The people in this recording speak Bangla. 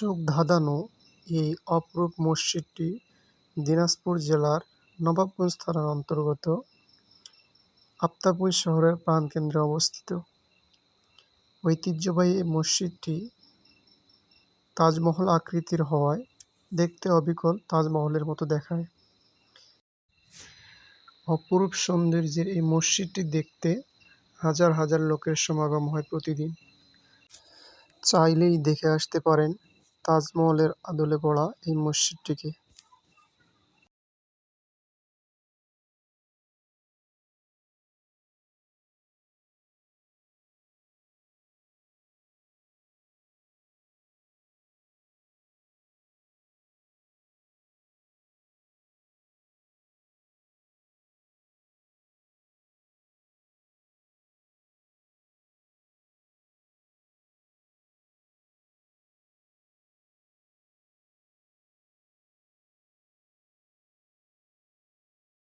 চোখ ধাঁধানো এই অপরূপ মসজিদটি দিনাজপুর জেলার নবাবগঞ্জ থানার অন্তর্গত আফতাবগঞ্জ শহরের প্রাণকেন্দ্রে অবস্থিত। ঐতিহ্যবাহী এই মসজিদটি তাজমহল আকৃতির হওয়ায় দেখতে অবিকল তাজমহলের মতো দেখায়। অপরূপ সৌন্দর্যের এই মসজিদটি দেখতে হাজার হাজার লোকের সমাগম হয় প্রতিদিন। চাইলেই দেখে আসতে পারেন তাজমহলের আদলে গড়া এই মসজিদটিকে।